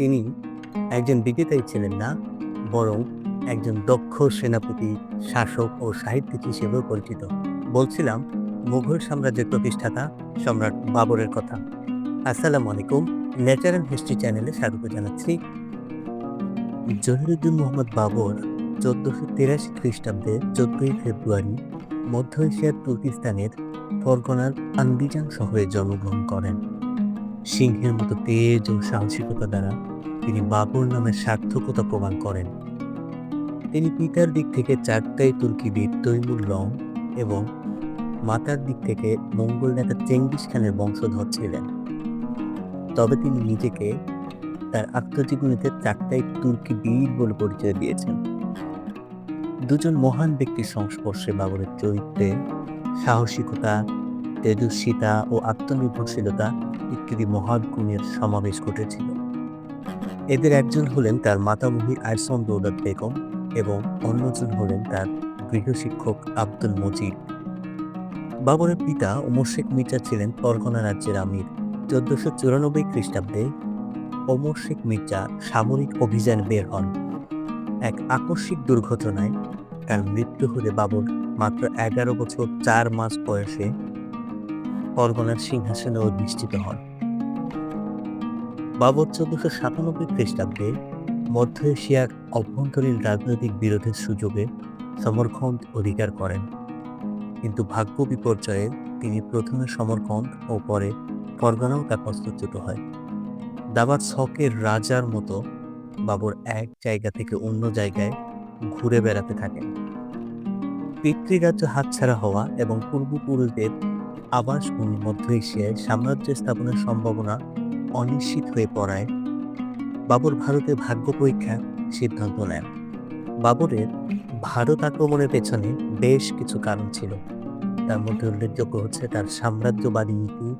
তিনি একজন বিজেতাই ছিলেন না, বরং একজন দক্ষ সেনাপতি, শাসক ও সাহিত্যিক হিসেবেও পরিচিত। বলছিলাম, মুঘল সাম্রাজ্যের প্রতিষ্ঠাতা সম্রাট বাবরের কথা। আসসালামু আলাইকুম, ন্যাচারাল হিস্ট্রি চ্যানেলে স্বাগত জানাচ্ছি। জহিরুদ্দিন মোহাম্মদ বাবর চোদ্দশো তিরাশি খ্রিস্টাব্দে চোদ্দই ফেব্রুয়ারি মধ্য এশিয়ার তুর্কিস্তানের ফরগনার আন্দিজান শহরে জন্মগ্রহণ করেন। সিংহের মতো তেজ ও সাহসিকতা দ্বারা তিনি বাবর নামের সার্থকতা প্রমাণ করেন। তিনি পিতার দিক থেকে চারটাই তুর্কি বীর তৈমুর লং এবং মাতার দিক থেকে মঙ্গল নেতা চেঙ্গিস খানের বংশধর ছিলেন। তবে তিনি নিজেকে তার আত্মজীবনীতে চারটাই তুর্কি বীর বলে পরিচয় দিয়েছেন। দুজন মহান ব্যক্তির সংস্পর্শে বাবরের চরিত্রে সাহসিকতা, তেজস্বিতা ও আত্মনির্ভরশীলতা ইত্যাদি মহৎ গুণের সমাবেশ ঘটেছিল। এদের একজন হলেন তার মাতামহী আয়সন দৌলত বেগম এবং অন্যজন হলেন তার গৃহশিক্ষক আব্দুল মজিদ। বাবরের পিতা ওমর শেখ মির্জা ছিলেন পরগনা রাজ্যের আমির। চোদ্দশো চুরানব্বই খ্রিস্টাব্দে ওমর শেখ মির্জা সামরিক অভিযান বের হন। এক আকস্মিক দুর্ঘটনায় তার মৃত্যু হলে বাবর মাত্র এগারো বছর চার মাস বয়সে পরগনার সিংহাসনে অধিষ্ঠিত হন। বাবর চোদ্দশো সাতানব্বই খ্রিস্টাব্দে মধ্য এশিয়ার অভ্যন্তরীণ রাজনৈতিক বিরোধের সুযোগে সমরখন্দ অধিকার করেন। কিন্তু ভাগ্য বিপর্যয়ে তিনি প্রথমে সমরখন্দ ও পরে ফরগনাও তার হস্তচ্যুত হয়। দাবার শখের রাজার মতো বাবর এক জায়গা থেকে অন্য জায়গায় ঘুরে বেড়াতে থাকেন। পিতৃরাজ্য হাতছাড়া হওয়া এবং পূর্বপুরুষদের আবাসভূমি মধ্য এশিয়ায় সাম্রাজ্য স্থাপনের সম্ভাবনা অনিশ্চিত হয়ে পড়ায় বাবর ভারতের ভাগ্য পরীক্ষার সিদ্ধান্ত নেন। বাবরের ভারত আক্রমণের পেছনে বেশ কিছু কারণ ছিল। তার মধ্যে উল্লেখযোগ্য হচ্ছে তার সাম্রাজ্যবাদী নীতি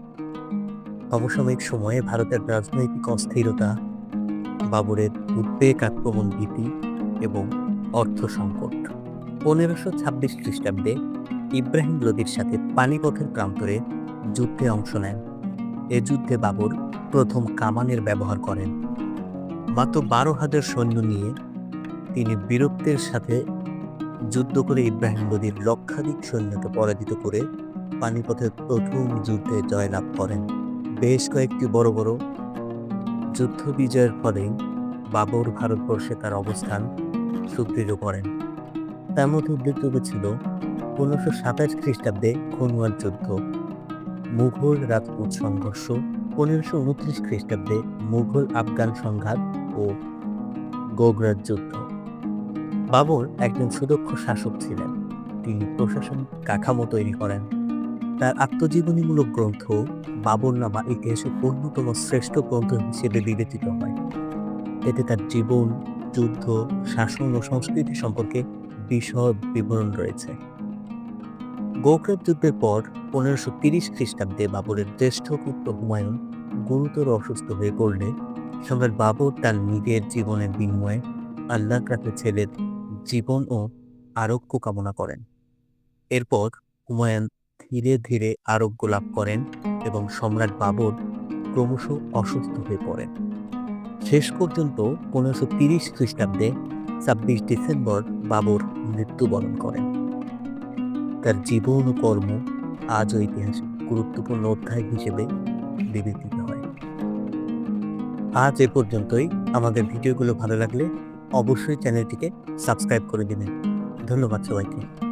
সমসাময়িক সময়ে ভারতের রাজনৈতিক অস্থিরতা, বাবরের উদ্বেগ আক্রমণ ভীতি এবং অর্থ সংকট। পনেরোশো ছাব্বিশ খ্রিস্টাব্দে ইব্রাহিম লোদির সাথে পানিপথের প্রান্তরে যুদ্ধে অংশ নেন। এ যুদ্ধে বাবর প্রথম কামানের ব্যবহার করেন। মাত্র বারো হাজার সৈন্য নিয়ে তিনি বীরত্বের সাথে যুদ্ধ করে ইব্রাহিম লোদির লক্ষাধিক সৈন্যকে পরাজিত করে পানিপথের প্রথম যুদ্ধে জয়লাভ করেন। বেশ কয়েকটি বড় বড় যুদ্ধ বিজয়ের ফলে বাবর ভারতবর্ষে তার অবস্থান সুদৃঢ় করেন। তার মধ্যে উল্লেখযোগ্য ছিল পনেরোশো সাতাশ খ্রিস্টাব্দে খনুয়ার যুদ্ধ। মুঘল রাজপুত সংঘর্ষ পনেরোশো উনত্রিশ খ্রিস্টাব্দে মুঘল আফগান সংঘাত ও গোগরার যুদ্ধ। বাবর একজন সুদক্ষ শাসক ছিলেন। তিনি প্রশাসনিক কাঠামো তৈরি করেন। তার আত্মজীবনীমূলক গ্রন্থ বাবরনামা ইতিহাসের অন্যতম শ্রেষ্ঠ গ্রন্থ হিসেবে বিবেচিত হয়। এতে তার জীবন, যুদ্ধ, শাসন ও সংস্কৃতি সম্পর্কে বিশদ বিবরণ রয়েছে। গোখরাব যুদ্ধের পর পনেরোশো তিরিশ খ্রিস্টাব্দে বাবরের জ্যেষ্ঠ পুত্র হুমায়ুন গুরুতর অসুস্থ হয়ে পড়লে সম্রাট বাবর তার নিজের জীবনের বিনিময়ে আল্লাহ কাছে ছেলের জীবন ও আরোগ্য কামনা করেন। এরপর হুমায়ুন ধীরে ধীরে আরোগ্য লাভ করেন এবং সম্রাট বাবর ক্রমশ অসুস্থ হয়ে পড়েন। শেষ পর্যন্ত পনেরোশো তিরিশ খ্রিস্টাব্দে ছাব্বিশ ডিসেম্বর বাবর মৃত্যুবরণ করেন। তার জীবন ও কর্ম আজও ইতিহাসে গুরুত্বপূর্ণ অধ্যায় হিসেবে বিবেচিত হয়। আজ এ পর্যন্তই। আমাদের ভিডিওগুলো ভালো লাগলে অবশ্যই চ্যানেলটিকে সাবস্ক্রাইব করে দেবেন। ধন্যবাদ সবাইকে।